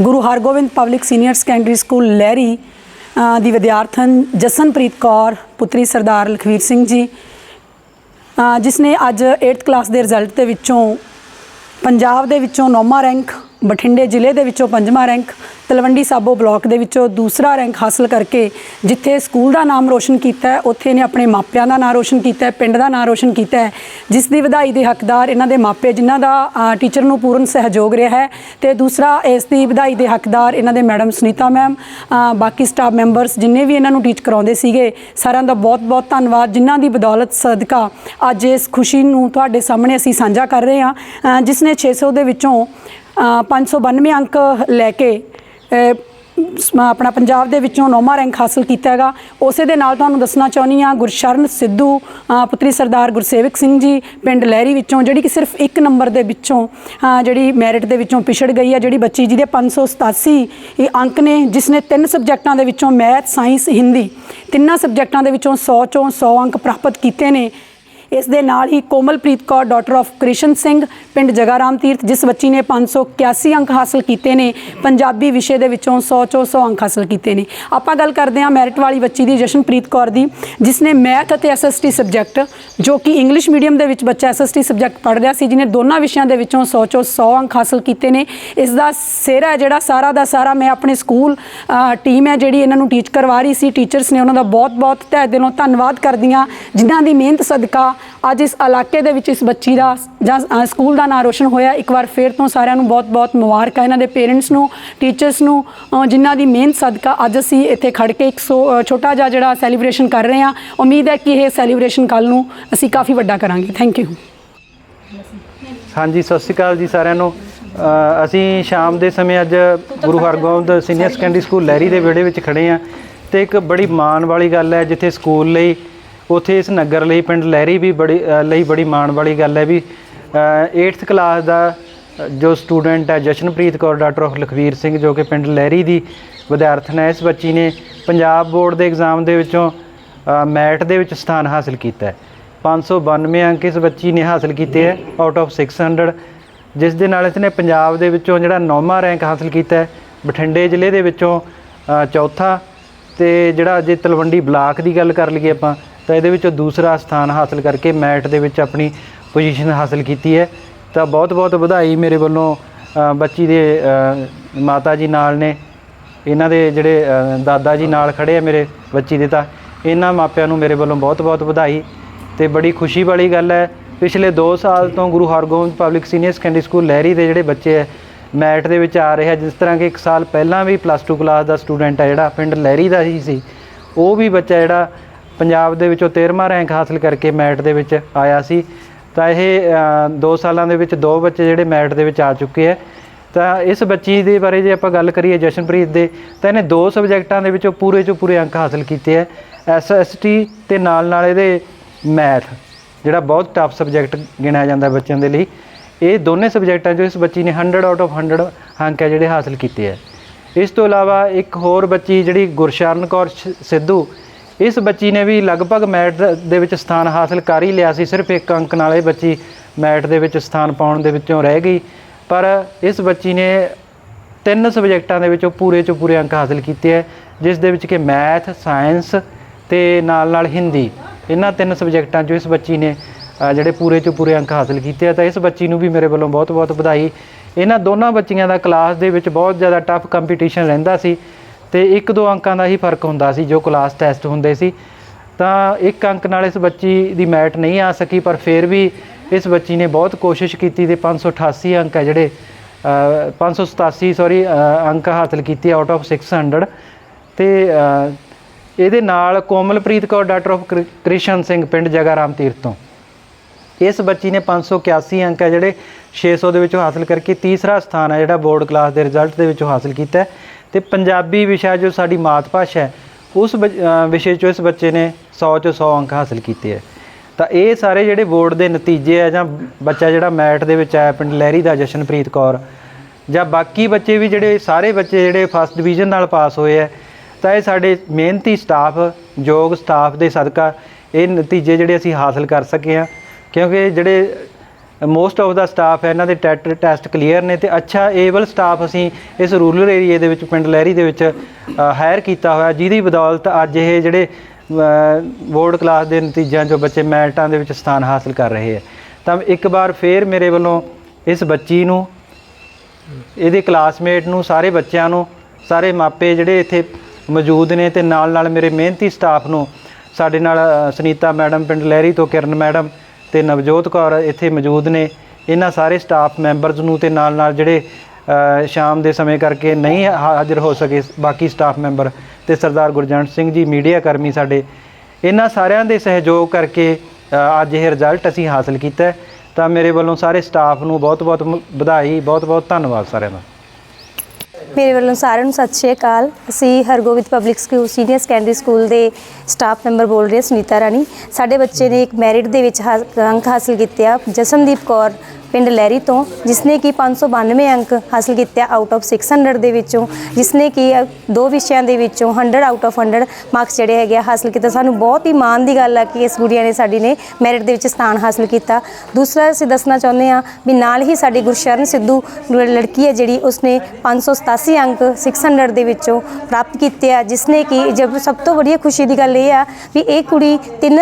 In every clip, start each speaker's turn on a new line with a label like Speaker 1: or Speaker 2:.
Speaker 1: Guru Hargobind public senior secondary school Lehri ਦੀ ਵਿਦਿਆਰਥਣ ਜਸਨਪ੍ਰੀਤ ਕੌਰ, ਪੁੱਤਰੀ ਸਰਦਾਰ ਲਖਵੀਰ ਸਿੰਘ ਜੀ ਜਿਸ ਨੇ ਅੱਜ 8th ਕਲਾਸ ਦੇ ਰਿਜ਼ਲਟ ਦੇ ਵਿੱਚੋਂ ਪੰਜਾਬ ਦੇ ਵਿੱਚੋਂ ਨੌਵਾਂ ਰੈਂਕ ਬਠਿੰਡੇ ਜ਼ਿਲ੍ਹੇ ਦੇ ਵਿੱਚੋਂ ਪੰਜਵਾਂ ਰੈਂਕ, ਤਲਵੰਡੀ ਸਾਬੋ ਬਲਾਕ ਦੇ ਵਿੱਚੋਂ ਦੂਸਰਾ ਰੈਂਕ ਹਾਸਲ ਕਰਕੇ ਜਿੱਥੇ ਸਕੂਲ ਦਾ ਨਾਮ ਰੋਸ਼ਨ ਕੀਤਾ ਹੈ, ਉੱਥੇ ਇਹਨੇ ਆਪਣੇ ਮਾਪਿਆਂ ਦਾ ਨਾਮ ਰੋਸ਼ਨ ਕੀਤਾ ਹੈ, ਪਿੰਡ ਦਾ ਨਾਮ ਰੋਸ਼ਨ ਕੀਤਾ ਹੈ, ਜਿਸ ਦੀ ਵਧਾਈ ਦੇ ਹੱਕਦਾਰ ਇਹਨਾਂ ਦੇ ਮਾਪੇ ਜਿਨ੍ਹਾਂ ਦਾ ਟੀਚਰ ਨੂੰ ਪੂਰਨ ਸਹਿਯੋਗ ਰਿਹਾ ਹੈ ਤੇ ਦੂਸਰਾ ਇਸ ਦੀ ਵਧਾਈ ਦੇ ਹੱਕਦਾਰ ਇਹਨਾਂ ਦੇ ਮੈਡਮ ਸੁਨੀਤਾ ਮੈਮ ਬਾਕੀ ਸਟਾਫ ਮੈਂਬਰਸ ਜਿੰਨੇ ਵੀ ਇਹਨਾਂ ਨੂੰ ਟੀਚ ਕਰਾਉਂਦੇ ਸੀਗੇ, ਸਾਰਿਆਂ ਦਾ ਬਹੁਤ-ਬਹੁਤ ਧੰਨਵਾਦ, ਜਿਨ੍ਹਾਂ ਦੀ ਬਦੌਲਤ ਸਦਕਾ ਅੱਜ ਇਸ ਖੁਸ਼ੀ ਨੂੰ ਤੁਹਾਡੇ ਸਾਹਮਣੇ ਅਸੀਂ ਸਾਂਝਾ ਕਰ ਰਹੇ ਹਾਂ ਜਿਸ ਨੇ 600 ਦੇ ਵਿੱਚੋਂ 592 ਅੰਕ ਲੈ ਕੇ ਆਪਣਾ ਪੰਜਾਬ ਦੇ ਵਿੱਚੋਂ ਨੌਵਾਂ ਰੈਂਕ ਹਾਸਲ ਕੀਤਾ ਹੈਗਾ। ਉਸੇ ਦੇ ਨਾਲ ਤੁਹਾਨੂੰ ਦੱਸਣਾ ਚਾਹੁੰਦੀ ਹਾਂ, ਗੁਰਸ਼ਰਨ ਸਿੱਧੂ ਪੁੱਤਰੀ ਸਰਦਾਰ ਗੁਰਸੇਵਕ ਸਿੰਘ ਜੀ, ਪਿੰਡ ਲਹਿਰੀ ਵਿੱਚੋਂ, ਜਿਹੜੀ ਕਿ ਸਿਰਫ ਇੱਕ ਨੰਬਰ ਦੇ ਵਿੱਚੋਂ ਜਿਹੜੀ ਮੈਰਿਟ ਦੇ ਵਿੱਚੋਂ ਪਿਛੜ ਗਈ ਆ ਜਿਹੜੀ ਬੱਚੀ ਜਿਹਦੇ 587 ਇਹ ਅੰਕ ਨੇ ਜਿਸ ਨੇ ਤਿੰਨ ਸਬਜੈਕਟਾਂ ਦੇ ਵਿੱਚੋਂ ਮੈਥ, ਸਾਇੰਸ, ਹਿੰਦੀ ਤਿੰਨਾਂ ਸਬਜੈਕਟਾਂ ਦੇ ਵਿੱਚੋਂ 100 ਚੋਂ 100 ਅੰਕ ਪ੍ਰਾਪਤ ਕੀਤੇ ਨੇ। ਇਸ ਦੇ ਨਾਲ ਹੀ ਕੋਮਲਪ੍ਰੀਤ ਕੌਰ ਡਾਟਰ ਆਫ ਕ੍ਰਿਸ਼ਨ ਸਿੰਘ, ਪਿੰਡ ਜਗਾਰਾਮ ਤੀਰਥ ਜਿਸ ਬੱਚੀ ਨੇ 581 ਅੰਕ ਹਾਸਲ ਕੀਤੇ ਨੇ, ਪੰਜਾਬੀ ਵਿਸ਼ੇ ਦੇ ਵਿੱਚੋਂ 100 ਚੋਂ 100 ਅੰਕ ਹਾਸਲ ਕੀਤੇ ਨੇ। ਆਪਾਂ ਗੱਲ ਕਰਦੇ ਹਾਂ ਮੈਰਿਟ ਵਾਲੀ ਬੱਚੀ ਦੀ, ਜਸ਼ਨਪ੍ਰੀਤ ਕੌਰ ਦੀ, ਜਿਸ ਨੇ ਮੈਥ ਅਤੇ ਐਸਐਸਟੀ ਸਬਜੈਕਟ ਜੋ ਕਿ ਇੰਗਲਿਸ਼ ਮੀਡੀਅਮ ਦੇ ਵਿੱਚ ਬੱਚਾ ਐਸਐਸਟੀ ਸਬਜੈਕਟ ਪੜ੍ਹ ਰਿਹਾ ਸੀ, ਜਿਹਨੇ ਦੋਨਾਂ ਵਿਸ਼ਿਆਂ ਦੇ ਵਿੱਚੋਂ 100 ਚੋਂ 100 ਅੰਕ ਹਾਸਲ ਕੀਤੇ ਨੇ। ਇਸ ਦਾ ਸਿਹਰਾ ਜਿਹੜਾ ਸਾਰਾ ਦਾ ਸਾਰਾ ਮੈਂ ਆਪਣੇ ਸਕੂਲ ਟੀਮ ਹੈ ਜਿਹੜੀ ਇਹਨਾਂ ਨੂੰ ਟੀਚ ਕਰਵਾ ਰਹੀ ਸੀ। ਟੀਚਰਸ ਨੇ ਉਹਨਾਂ ਦਾ ਬਹੁਤ-ਬਹੁਤ ਤਹਿ ਦਿਲੋਂ ਧੰਨਵਾਦ ਕਰਦੀ ਹਾਂ, ਜਿਨ੍ਹਾਂ ਦੀ ਮਿਹਨਤ, ਸਦਕਾ ਅੱਜ ਇਸ ਇਲਾਕੇ ਦੇ ਵਿੱਚ ਇਸ ਬੱਚੀ ਦਾ ਜਾਂ ਸਕੂਲ ਦਾ ਨਾਂ ਰੋਸ਼ਨ ਹੋਇਆ। ਇੱਕ ਵਾਰ ਫੇਰ ਤੋਂ ਸਾਰਿਆਂ ਨੂੰ ਬਹੁਤ-ਬਹੁਤ ਮੁਬਾਰਕਾਂ। ਇਹਨਾਂ ਦੇ ਪੇਰੈਂਟਸ ਨੂੰ ਟੀਚਰਸ ਨੂੰ ਅ, ਜਿਨ੍ਹਾਂ ਦੀ ਮਿਹਨਤ ਸਦਕਾ ਅੱਜ ਅਸੀਂ ਇੱਥੇ ਖੜ ਕੇ ਇੱਕ ਸੋ ਛੋਟਾ ਜਿਹਾ ਜਿਹੜਾ ਸੈਲੀਬ੍ਰੇਸ਼ਨ ਕਰ ਰਹੇ ਹਾਂ। ਉਮੀਦ ਹੈ ਕਿ ਇਹ ਸੈਲੀਬ੍ਰੇਸ਼ਨ ਕੱਲ ਨੂੰ ਅਸੀਂ ਕਾਫੀ ਵੱਡਾ ਕਰਾਂਗੇ। ਥੈਂਕ ਯੂ
Speaker 2: ਹਾਂਜੀ ਸਤਿ ਸ਼੍ਰੀ ਅਕਾਲ ਜੀ ਸਾਰਿਆਂ ਨੂੰ। ਅਸੀਂ ਸ਼ਾਮ ਦੇ ਸਮੇਂ ਅੱਜ Guru Hargobind senior secondary school Lehri ਦੇ ਵਿਹੜੇ ਵਿੱਚ ਖੜੇ ਆ ਤੇ ਇੱਕ ਬੜੀ ਮਾਣ ਵਾਲੀ ਗੱਲ ਹੈ ਜਿੱਥੇ ਸਕੂਲ ਲਈ ਉੱਥੇ ਇਸ ਨਗਰ ਲਈ ਪਿੰਡ ਲਹਿਰੀ ਵੀ ਬੜੀ ਲਈ ਬੜੀ ਮਾਣ ਵਾਲੀ ਗੱਲ ਹੈ ਵੀ 8th ਕਲਾਸ ਦਾ ਜੋ ਸਟੂਡੈਂਟ ਹੈ ਜਸ਼ਨਪ੍ਰੀਤ ਕੌਰ, ਡਾਕਟਰ ਆਫ ਲਖਵੀਰ ਸਿੰਘ, ਜੋ ਕਿ ਪਿੰਡ ਲਹਿਰੀ ਦੀ ਵਿਦਿਆਰਥਣ ਹੈ, ਇਸ ਬੱਚੀ ਨੇ ਪੰਜਾਬ ਬੋਰਡ ਦੇ ਐਗਜ਼ਾਮ ਦੇ ਵਿੱਚੋਂ ਮੈਟ ਦੇ ਵਿੱਚ ਸਥਾਨ ਹਾਸਲ ਕੀਤਾ ਹੈ। 592 ਅੰਕ ਇਸ ਬੱਚੀ ਨੇ ਹਾਸਲ ਕੀਤੇ ਹੈ ਆਊਟ ਆਫ 600 ਜਿਸ ਦੇ ਨਾਲ ਇਸਨੇ ਪੰਜਾਬ ਦੇ ਵਿੱਚੋਂ ਜਿਹੜਾ ਨੌਵਾਂ ਰੈਂਕ ਹਾਸਲ ਕੀਤਾ ਹੈ, ਬਠਿੰਡੇ ਜ਼ਿਲ੍ਹੇ ਦੇ ਵਿੱਚੋਂ ਚੌਥਾ ਤੇ ਜਿਹੜਾ ਜੇ ਤਲਵੰਡੀ ਬਲਾਕ ਦੀ ਗੱਲ ਕਰ ਲਈਏ ਆਪਾਂ, ਤਾਂ ਇਹਦੇ ਵਿੱਚੋਂ ਦੂਸਰਾ ਸਥਾਨ ਹਾਸਲ ਕਰਕੇ ਮੈਟ ਦੇ ਵਿੱਚ ਆਪਣੀ ਪੋਜੀਸ਼ਨ ਹਾਸਲ ਕੀਤੀ ਹੈ। ਤਾਂ ਬਹੁਤ-ਬਹੁਤ ਵਧਾਈ ਮੇਰੇ ਵੱਲੋਂ ਬੱਚੀ ਦੇ ਮਾਤਾ ਜੀ ਨਾਲ ਨੇ। ਇਹਨਾਂ ਦੇ ਜਿਹੜੇ ਦਾਦਾ ਜੀ ਨਾਲ ਖੜੇ ਆ ਮੇਰੇ ਬੱਚੀ ਦੇ ਤਾਂ, ਇਹਨਾਂ ਮਾਪਿਆਂ ਨੂੰ ਮੇਰੇ ਵੱਲੋਂ ਬਹੁਤ-ਬਹੁਤ ਵਧਾਈ ਤੇ ਬੜੀ ਖੁਸ਼ੀ ਵਾਲੀ ਗੱਲ ਹੈ। ਪਿਛਲੇ 2 ਸਾਲ ਤੋਂ Guru Hargobind public senior secondary school Lehri ਦੇ ਜਿਹੜੇ ਬੱਚੇ ਹੈ ਮੈਟ ਦੇ ਵਿੱਚ ਆ ਰਿਹਾ ਜਿਸ ਤਰ੍ਹਾਂ ਕਿ ਇੱਕ ਸਾਲ ਪਹਿਲਾਂ ਵੀ ਪਲੱਸ 2 ਕਲਾਸ ਦਾ ਸਟੂਡੈਂਟ ਹੈ ਜਿਹੜਾ, ਪਿੰਡ ਲਹਿਰੀ ਦਾ ਹੀ ਸੀ। ਉਹ ਵੀ ਬੱਚਾ ਜਿਹੜਾ ਪੰਜਾਬ ਦੇ ਵਿੱਚੋਂ 13ਵਾਂ ਰੈਂਕ ਹਾਸਲ ਕਰਕੇ ਮੈਟ ਦੇ ਵਿੱਚ ਆਇਆ ਸੀ। ਤਾਂ ਇਹ 2 ਸਾਲਾਂ ਦੇ ਵਿੱਚ ਦੋ ਬੱਚੇ ਜਿਹੜੇ ਮੈਟ ਦੇ ਵਿੱਚ ਆ ਚੁੱਕੇ ਹੈ। ਤਾਂ ਇਸ ਬੱਚੀ ਦੇ ਬਾਰੇ ਜੇ ਆਪਾਂ ਗੱਲ ਕਰੀਏ ਜਸ਼ਨਪ੍ਰੀਤ ਦੇ, ਤਾਂ ਇਹਨੇ ਦੋ ਸਬਜੈਕਟਾਂ ਦੇ ਵਿੱਚੋਂ ਪੂਰੇ ਚੋਂ ਪੂਰੇ ਅੰਕ ਹਾਸਲ ਕੀਤੇ ਹੈ। ਐਸਐਸਟੀ ਤੇ ਨਾਲ ਨਾਲ ਇਹਦੇ ਮੈਥ ਜਿਹੜਾ ਬਹੁਤ ਟਫ ਸਬਜੈਕਟ ਗਿਣਿਆ ਜਾਂਦਾ ਬੱਚਿਆਂ ਦੇ ਲਈ। ਇਹ ਦੋਨੇ ਸਬਜੈਕਟਾਂ 'ਚੋਂ ਇਸ ਬੱਚੀ ਨੇ 100 ਆਊਟ ਆਫ 100 ਅੰਕ ਹੈ ਜਿਹੜੇ ਹਾਸਲ ਕੀਤੇ ਹੈ ਇਸ ਤੋਂ ਇਲਾਵਾ ਇੱਕ ਹੋਰ ਬੱਚੀ ਜਿਹੜੀ ਗੁਰਸ਼ਰਨ ਕੌਰ ਸ਼- ਸਿੱਧੂ, ਇਸ ਬੱਚੀ ਨੇ ਵੀ ਲਗਭਗ ਮੈਟ ਦੇ ਵਿੱਚ ਸਥਾਨ ਹਾਸਲ ਕਰ ਹੀ ਲਿਆ ਸੀ, ਸਿਰਫ ਇੱਕ ਅੰਕ ਨਾਲ ਇਹ ਬੱਚੀ ਮੈਟ ਦੇ ਵਿੱਚ ਸਥਾਨ ਪਾਉਣ ਦੇ ਵਿੱਚੋਂ ਰਹਿ ਗਈ। ਪਰ ਇਸ ਬੱਚੀ ਨੇ ਤਿੰਨ ਸਬਜੈਕਟਾਂ ਦੇ ਵਿੱਚੋਂ ਪੂਰੇ ਚੋਂ ਪੂਰੇ ਅੰਕ ਹਾਸਲ ਕੀਤੇ ਹੈ ਜਿਸ ਦੇ ਵਿੱਚ ਕਿ ਮੈਥ, ਸਾਇੰਸ ਤੇ ਨਾਲ ਨਾਲ ਹਿੰਦੀ। ਇਹਨਾਂ ਤਿੰਨ ਸਬਜੈਕਟਾਂ 'ਚੋਂ ਇਸ ਬੱਚੀ ਨੇ ਜਿਹੜੇ ਪੂਰੇ ਚੋਂ ਪੂਰੇ ਅੰਕ ਹਾਸਲ ਕੀਤੇ ਆ ਤਾਂ ਇਸ ਬੱਚੀ ਨੂੰ ਵੀ ਮੇਰੇ ਵੱਲੋਂ ਬਹੁਤ-ਬਹੁਤ ਵਧਾਈ। ਇਹਨਾਂ ਦੋਨਾਂ ਬੱਚੀਆਂ ਦਾ ਕਲਾਸ ਦੇ ਵਿੱਚ ਬਹੁਤ ਜ਼ਿਆਦਾ ਟਫ ਕੰਪੀਟੀਸ਼ਨ ਰਹਿੰਦਾ ਸੀ ਤੇ ਇੱਕ ਦੋ ਅੰਕਾਂ ਦਾ ਹੀ ਫ਼ਰਕ ਹੁੰਦਾ ਸੀ ਜੋ ਕਲਾਸ ਟੈਸਟ ਹੁੰਦੇ ਸੀ। ਤਾਂ ਇੱਕ ਅੰਕ ਨਾਲ ਇਸ ਬੱਚੀ ਦੀ ਮੈਟ ਨਹੀਂ ਆ ਸਕੀ ਪਰ ਫਿਰ ਵੀ ਇਸ ਬੱਚੀ ਨੇ ਬਹੁਤ ਕੋਸ਼ਿਸ਼ ਕੀਤੀ ਤੇ 588 ਅੰਕ ਹੈ ਜਿਹੜੇ ਅ, 587 ਸੌਰੀ ਅੰਕ ਹਾਸਲ ਕੀਤੇ ਆਊਟ ਆਫ 600 ਤੇ ਅ, ਇਹਦੇ ਨਾਲ ਕੋਮਲਪ੍ਰੀਤ ਕੌਰ ਡਾਕਟਰ ਆਫ ਕ੍ਰਿਸ਼ਨ ਸਿੰਘ ਪਿੰਡ ਜਗਾਰਾਮ ਤੀਰਥ। ਤੋਂ ਇਸ ਬੱਚੀ ਨੇ 581 ਅੰਕ ਹੈ ਜਿਹੜੇ 600 ਦੇ ਵਿੱਚੋਂ ਹਾਸਲ ਕਰਕੇ ਤੀਸਰਾ ਸਥਾਨ ਹੈ ਜਿਹੜਾ ਬੋਰਡ ਕਲਾਸ ਦੇ ਰਿਜ਼ਲਟ ਦੇ ਵਿੱਚੋਂ ਹਾਸਲ ਕੀਤਾ ਹੈ। ਤੇ ਪੰਜਾਬੀ ਵਿਸ਼ਾ ਜੋ ਸਾਡੀ ਮਾਤ ਭਾਸ਼ਾ ਹੈ ਉਸ ਬੱਚ- ਅ, ਵਿਸ਼ੇ ਚੋਂ ਇਸ ਬੱਚੇ ਨੇ 100 ਚੋਂ 100 ਅੰਕ ਹਾਸਲ ਕੀਤੇ ਹੈ ਤਾਂ ਇਹ ਸਾਰੇ ਜਿਹੜੇ ਬੋਰਡ ਦੇ ਨਤੀਜੇ ਆ ਜਾਂ ਬੱਚਾ ਜਿਹੜਾ ਮੈਟ ਦੇ ਵਿੱਚ ਆਇਆ ਪਿੰਡ ਲਹਿਰੀ ਦਾ ਜਸ਼ਨਪ੍ਰੀਤ ਕੌਰ ਜਾਂ ਬਾਕੀ ਬੱਚੇ ਵੀ ਜਿਹੜੇ ਸਾਰੇ ਬੱਚੇ ਜਿਹੜੇ ਫਸਟ ਡਿਵੀਜ਼ਨ ਨਾਲ ਪਾਸ ਹੋਏ ਆ ਤਾਂ ਇਹ ਸਾਡੇ ਮਿਹਨਤੀ ਸਟਾਫ ਯੋਗ ਸਟਾਫ ਦੇ ਸਦਕਾ ਇਹ ਨਤੀਜੇ ਜਿਹੜੇ ਅਸੀਂ ਹਾਸਲ ਕਰ ਸਕੇ ਆ। ਕਿਉਂਕਿ ਜਿਹੜੇ ਮੋਸਟ ਆਫ ਦਾ ਸਟਾਫ ਹੈ, ਇਹਨਾਂ ਦੇ ਟੈਟ ਟੈਸਟ ਕਲੀਅਰ ਨੇ ਤੇ ਅੱਛਾ ਏਬਲ ਸਟਾਫ ਅਸੀਂ ਇਸ ਰੂਰਲ ਏਰੀਆ ਦੇ ਵਿੱਚ, ਪਿੰਡ ਲਹਿਰੀ ਦੇ ਵਿੱਚ ਹਾਇਰ ਕੀਤਾ ਹੋਇਆ। ਜਿਹਦੀ ਬਦੌਲਤ ਅੱਜ ਇਹ ਜਿਹੜੇ ਬੋਰਡ ਕਲਾਸ ਦੇ ਨਤੀਜਿਆਂ 'ਚੋਂ ਬੱਚੇ ਮੈਲਟਾਂ ਦੇ ਵਿੱਚ ਸਥਾਨ ਹਾਸਲ ਕਰ ਰਹੇ ਹੈ। ਤਾਂ ਇੱਕ ਵਾਰ ਫੇਰ ਮੇਰੇ ਵੱਲੋਂ ਇਸ ਬੱਚੀ ਨੂੰ, ਇਹਦੇ ਕਲਾਸਮੇਟ ਨੂੰ, ਸਾਰੇ ਬੱਚਿਆਂ ਨੂੰ, ਸਾਰੇ ਮਾਪੇ ਜਿਹੜੇ ਇੱਥੇ ਮੌਜੂਦ ਨੇ ਤੇ ਨਾਲ ਨਾਲ ਮੇਰੇ ਮਿਹਨਤੀ ਸਟਾਫ ਨੂੰ, ਸਾਡੇ ਨਾਲ ਸੁਨੀਤਾ ਮੈਡਮ, ਪਿੰਡ ਲਹਿਰੀ ਤੋਂ ਕਿਰਨ ਮੈਡਮ ਤੇ ਨਵਜੋਤ ਕੌਰ ਇੱਥੇ ਮੌਜੂਦ ਨੇ। ਇਹਨਾਂ ਸਾਰੇ ਸਟਾਫ ਮੈਂਬਰਸ ਨੂੰ ਤੇ ਨਾਲ ਨਾਲ ਜਿਹੜੇ ਸ਼ਾਮ ਦੇ ਸਮੇਂ ਕਰਕੇ ਨਹੀਂ ਹਾਜ਼ਰ ਹੋ ਸਕੇ ਬਾਕੀ ਸਟਾਫ ਮੈਂਬਰ ਤੇ ਸਰਦਾਰ ਗੁਰਜੰਟ ਸਿੰਘ ਜੀ ਮੀਡੀਆ ਕਰਮੀ ਸਾਡੇ। ਇਹਨਾਂ ਸਾਰਿਆਂ ਦੇ ਸਹਿਯੋਗ ਕਰਕੇ ਅੱਜ ਇਹ ਰਿਜ਼ਲਟ ਅਸੀਂ ਹਾਸਲ ਕੀਤਾ। ਤਾਂ ਮੇਰੇ ਵੱਲੋਂ ਸਾਰੇ ਸਟਾਫ ਨੂੰ ਬਹੁਤ-ਬਹੁਤ ਵਧਾਈ, ਬਹੁਤ-ਬਹੁਤ ਧੰਨਵਾਦ ਸਾਰਿਆਂ ਦਾ।
Speaker 3: ਮੇਰੇ ਵੱਲੋਂ ਸਾਰਿਆਂ ਨੂੰ ਸਤਿ ਸ਼੍ਰੀ ਅਕਾਲ। ਅਸੀਂ Hargobind public school senior secondary school ਦੇ ਸਟਾਫ ਮੈਂਬਰ ਬੋਲ ਰਹੇ ਸੁਨੀਤਾ ਰਾਣੀ। ਸਾਡੇ ਬੱਚੇ ਨੇ ਇੱਕ ਮੈਰਿਟ ਦੇ ਵਿੱਚ ਹਾ- ਅੰਕ ਹਾਸਲ ਕੀਤੇ ਆ। ਜਸਨਦੀਪ ਕੌਰ ਪਿੰਡ ਲਹਿਰੀ ਤੋਂ, ਜਿਸਨੇ ਕਿ 592 ਅੰਕ ਹਾਸਲ ਕੀਤੇ ਆ ਆਊਟ ਆਫ 600 ਦੇ ਵਿੱਚੋਂ, ਜਿਸਨੇ ਕਿ ਦੋ ਵਿਸ਼ਿਆਂ ਦੇ ਵਿੱਚੋਂ 100 ਆਊਟ ਆਫ 100 ਮਾਰਕਸ ਜਿਹੜੇ ਹੈਗੇ ਆ ਹਾਸਲ ਕੀਤੇ। ਸਾਨੂੰ ਬਹੁਤ ਹੀ ਮਾਣ ਦੀ ਗੱਲ ਆ ਕਿ ਇਸ ਗੁੜੀਆ ਨੇ ਸਾਡੀ ਨੇ ਮੈਰਿਟ ਦੇ ਵਿੱਚ ਸਥਾਨ ਹਾਸਲ ਕੀਤਾ। ਦੂਸਰਾ, ਅਸੀਂ ਦੱਸਣਾ ਚਾਹੁੰਦੇ ਆ ਵੀ ਨਾਲ ਹੀ ਸਾਡੀ ਗੁਰਸ਼ਰਨ ਸਿੱਧੂ ਲੜਕੀ ਹੈ ਜਿਹੜੀ, ਉਸਨੇ 587 ਅੰਕ 600 ਦੇ ਵਿੱਚੋਂ ਪ੍ਰਾਪਤ ਕੀਤੇ ਆ, ਜਿਸਨੇ ਕਿ ਜਬ ਸਭ ਤੋਂ ਵੱਡੀ ਖੁਸ਼ੀ ਦੀ ਗੱਲ ਇਹ ਆ ਵੀ ਇਹ ਕੁੜੀ ਤਿੰਨ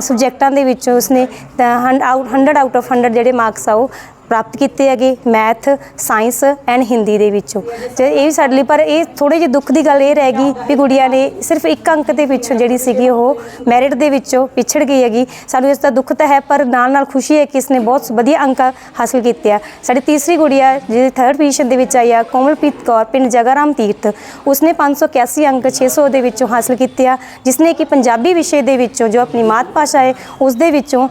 Speaker 3: ਸਬਜੈਕਟਾਂ ਦੇ ਵਿੱਚੋਂ ਉਸਨੇ 100 ਆਊਟ ਆਫ 100 ਜਿਹੜੇ ਮਾਰਕਸ ਆ ਉਹ ਪ੍ਰਾਪਤ ਕੀਤੇ ਹੈਗੇ ਮੈਥ, ਸਾਇੰਸ ਐਂਡ ਹਿੰਦੀ ਦੇ ਵਿੱਚੋਂ। ਤੇ ਇਹ ਵੀ ਸਾਡੇ ਲਈ, ਪਰ ਇਹ ਥੋੜੇ ਜਿਹੇ ਦੁੱਖ ਦੀ ਗੱਲ ਇਹ ਰਹਿ ਗਈ ਵੀ ਗੁੜੀਆ ਨੇ ਸਿਰਫ ਇੱਕ ਅੰਕ ਦੇ ਪਿੱਛੋਂ ਜਿਹੜੀ ਸੀਗੀ ਉਹ ਮੈਰਿਟ ਦੇ ਵਿੱਚੋਂ ਪਿਛੜ ਗਈ ਹੈਗੀ। ਸਾਨੂੰ ਇਸ ਦਾ ਦੁੱਖ ਤਾਂ ਹੈ, ਪਰ ਨਾਲ ਨਾਲ ਖੁਸ਼ੀ ਹੈ ਕਿ ਇਸਨੇ ਬਹੁਤ ਵਧੀਆ ਅੰਕ ਹਾਸਲ ਕੀਤੇ ਆ। ਸਾਡੀ ਤੀਸਰੀ ਗੁੜੀਆ ਜਿਹੜੀ ਥਰਡ ਪੋਜੀਸ਼ਨ ਦੇ ਵਿੱਚ ਆਈ ਆ, ਕੋਮਲਪ੍ਰੀਤ ਕੌਰ, ਪਿੰਡ ਜਗਾਰਾਮ ਤੀਰਥ। ਉਸਨੇ 581 ਅੰਕ 600 ਦੇ ਵਿੱਚੋਂ ਹਾਸਲ ਕੀਤੇ ਆ, ਜਿਸਨੇ ਕਿ ਪੰਜਾਬੀ ਵਿਸ਼ੇ ਦੇ ਵਿੱਚੋਂ ਜੋ ਆਪਣੀ ਮਾਤ ਭਾਸ਼ਾ ਹੈ ਉਸ ਦੇ ਵਿੱਚੋਂ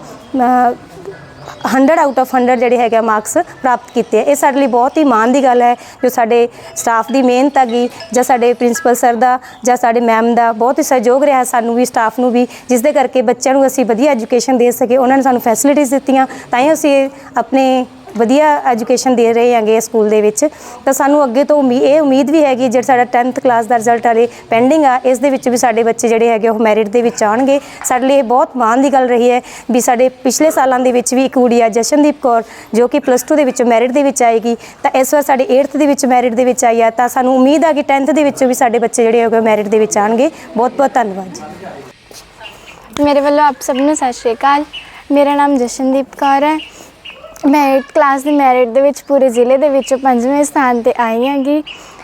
Speaker 3: 100 ਆਊਟ ਆਫ 100 ਜਿਹੜੇ ਹੈਗੇ ਮਾਰਕਸ ਪ੍ਰਾਪਤ ਕੀਤੇ ਆ। ਇਹ ਸਾਡੇ ਲਈ ਬਹੁਤ ਹੀ ਮਾਣ ਦੀ ਗੱਲ ਹੈ, ਜੋ ਸਾਡੇ ਸਟਾਫ ਦੀ ਮਿਹਨਤ ਹੈਗੀ ਜਾਂ ਸਾਡੇ ਪ੍ਰਿੰਸੀਪਲ ਸਰ ਦਾ, ਜਾਂ ਸਾਡੇ ਮੈਮ ਦਾ ਬਹੁਤ ਹੀ ਸਹਿਯੋਗ ਰਿਹਾ ਸਾਨੂੰ ਵੀ, ਸਟਾਫ ਨੂੰ ਵੀ, ਜਿਸ ਦੇ ਕਰਕੇ ਬੱਚਿਆਂ ਨੂੰ ਅਸੀਂ ਵਧੀਆ ਐਜੂਕੇਸ਼ਨ ਦੇ ਸਕੇ, ਉਹਨਾਂ ਨੇ ਸਾਨੂੰ ਫੈਸਿਲਿਟੀਜ਼ ਦਿੱਤੀਆਂ, ਤਾਂ ਹੀ ਅਸੀਂ ਆਪਣੇ ਵਧੀਆ ਐਜੂਕੇਸ਼ਨ ਦੇ ਰਹੇ ਹੈਗੇ ਇਸ ਸਕੂਲ ਦੇ ਵਿੱਚ, ਤਾਂ ਸਾਨੂੰ ਅੱਗੇ ਤੋਂ ਉਮੀ- ਇਹ ਉਮੀਦ ਵੀ ਹੈਗੀ, ਜਿਹੜਾ ਸਾਡਾ 10th ਕਲਾਸ ਦਾ ਰਿਜ਼ਲਟ ਹਾਲੇ ਪੈਂਡਿੰਗ ਆ, ਇਸ ਦੇ ਵਿੱਚ ਵੀ ਸਾਡੇ ਬੱਚੇ ਜਿਹੜੇ ਹੈਗੇ ਉਹ ਮੈਰਿਟ ਦੇ ਵਿੱਚ ਆਉਣਗੇ। ਸਾਡੇ ਲਈ ਇਹ ਬਹੁਤ ਮਾਣ ਦੀ ਗੱਲ ਰਹੀ ਹੈ ਵੀ ਸਾਡੇ ਪਿਛਲੇ ਸਾਲਾਂ ਦੇ ਵਿੱਚ ਵੀ ਇੱਕ ਕੁੜੀ ਆ, ਜਸ਼ਨਦੀਪ ਕੌਰ, ਜੋ ਕਿ ਪਲੱਸ 2 ਦੇ ਵਿੱਚ ਮੈਰਿਟ ਦੇ ਵਿੱਚ ਆਏਗੀ, ਤਾਂ ਇਸ ਵਾਰ ਸਾਡੇ 8th ਦੇ ਵਿੱਚ ਮੈਰਿਟ ਦੇ ਵਿੱਚ ਆਈ ਆ, ਤਾਂ ਸਾਨੂੰ ਉਮੀਦ ਆ ਕਿ 10th ਦੇ ਵਿੱਚੋਂ ਵੀ ਸਾਡੇ ਬੱਚੇ ਜਿਹੜੇ ਹੈਗੇ ਮੈਰਿਟ ਦੇ ਵਿੱਚ ਆਉਣਗੇ। ਬਹੁਤ ਬਹੁਤ ਧੰਨਵਾਦ ਜੀ।
Speaker 4: ਮੇਰੇ ਵੱਲੋਂ ਆਪ ਸਭ ਨੂੰ ਸਤਿ ਸ਼੍ਰੀ ਅਕਾਲ। ਮੇਰਾ ਨਾਮ ਜਸ਼ਨਦੀਪ ਕੌਰ ਹੈ। ਮੈਂ 8th ਕਲਾਸ ਦੀ ਮੈਰਿਟ ਦੇ ਵਿੱਚ ਪੂਰੇ ਜ਼ਿਲ੍ਹੇ ਦੇ ਵਿੱਚ ਪੰਜਵੇਂ ਸਥਾਨ ਤੇ ਆਈ ਹਾਂਗੀ।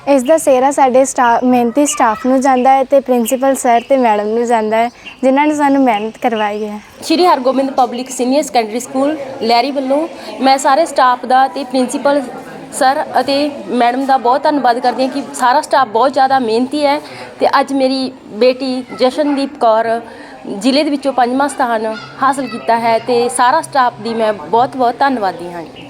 Speaker 4: ਇਸ ਦਾ ਸਿਹਰਾ ਸਾਡੇ ਸਟਾਫ ਮਿਹਨਤੀ ਸਟਾਫ ਨੂੰ ਜਾਂਦਾ ਹੈ ਤੇ ਪ੍ਰਿੰਸੀਪਲ ਸਰ ਤੇ ਮੈਡਮ ਨੂੰ ਜਾਂਦਾ ਹੈ, ਜਿਨ੍ਹਾਂ ਨੇ ਸਾਨੂੰ ਮਿਹਨਤ ਕਰਵਾਈ ਹੈ।
Speaker 5: Shri Hargobind public senior secondary school Lehri ਵੱਲੋਂ ਮੈਂ ਸਾਰੇ ਸਟਾਫ ਦਾ ਤੇ ਪ੍ਰਿੰਸੀਪਲ ਸਰ ਅਤੇ ਮੈਡਮ ਦਾ ਬਹੁਤ ਧੰਨਵਾਦ ਕਰਦੀ ਹਾਂ ਕਿ ਸਾਰਾ ਸਟਾਫ ਬਹੁਤ ਜ਼ਿਆਦਾ ਮਿਹਨਤੀ ਹੈ ਤੇ ਅੱਜ ਮੇਰੀ ਬੇਟੀ ਜਸ਼ਨਦੀਪ ਕੌਰ ਜ਼ਿਲ੍ਹੇ ਦੇ ਵਿੱਚੋਂ ਪੰਜਵਾਂ ਸਥਾਨ ਹਾਸਲ ਕੀਤਾ ਹੈ ਤੇ ਸਾਰਾ ਸਟਾਫ ਦੀ ਮੈਂ ਬਹੁਤ ਬਹੁਤ ਧੰਨਵਾਦੀ ਹਾਂ ਜੀ।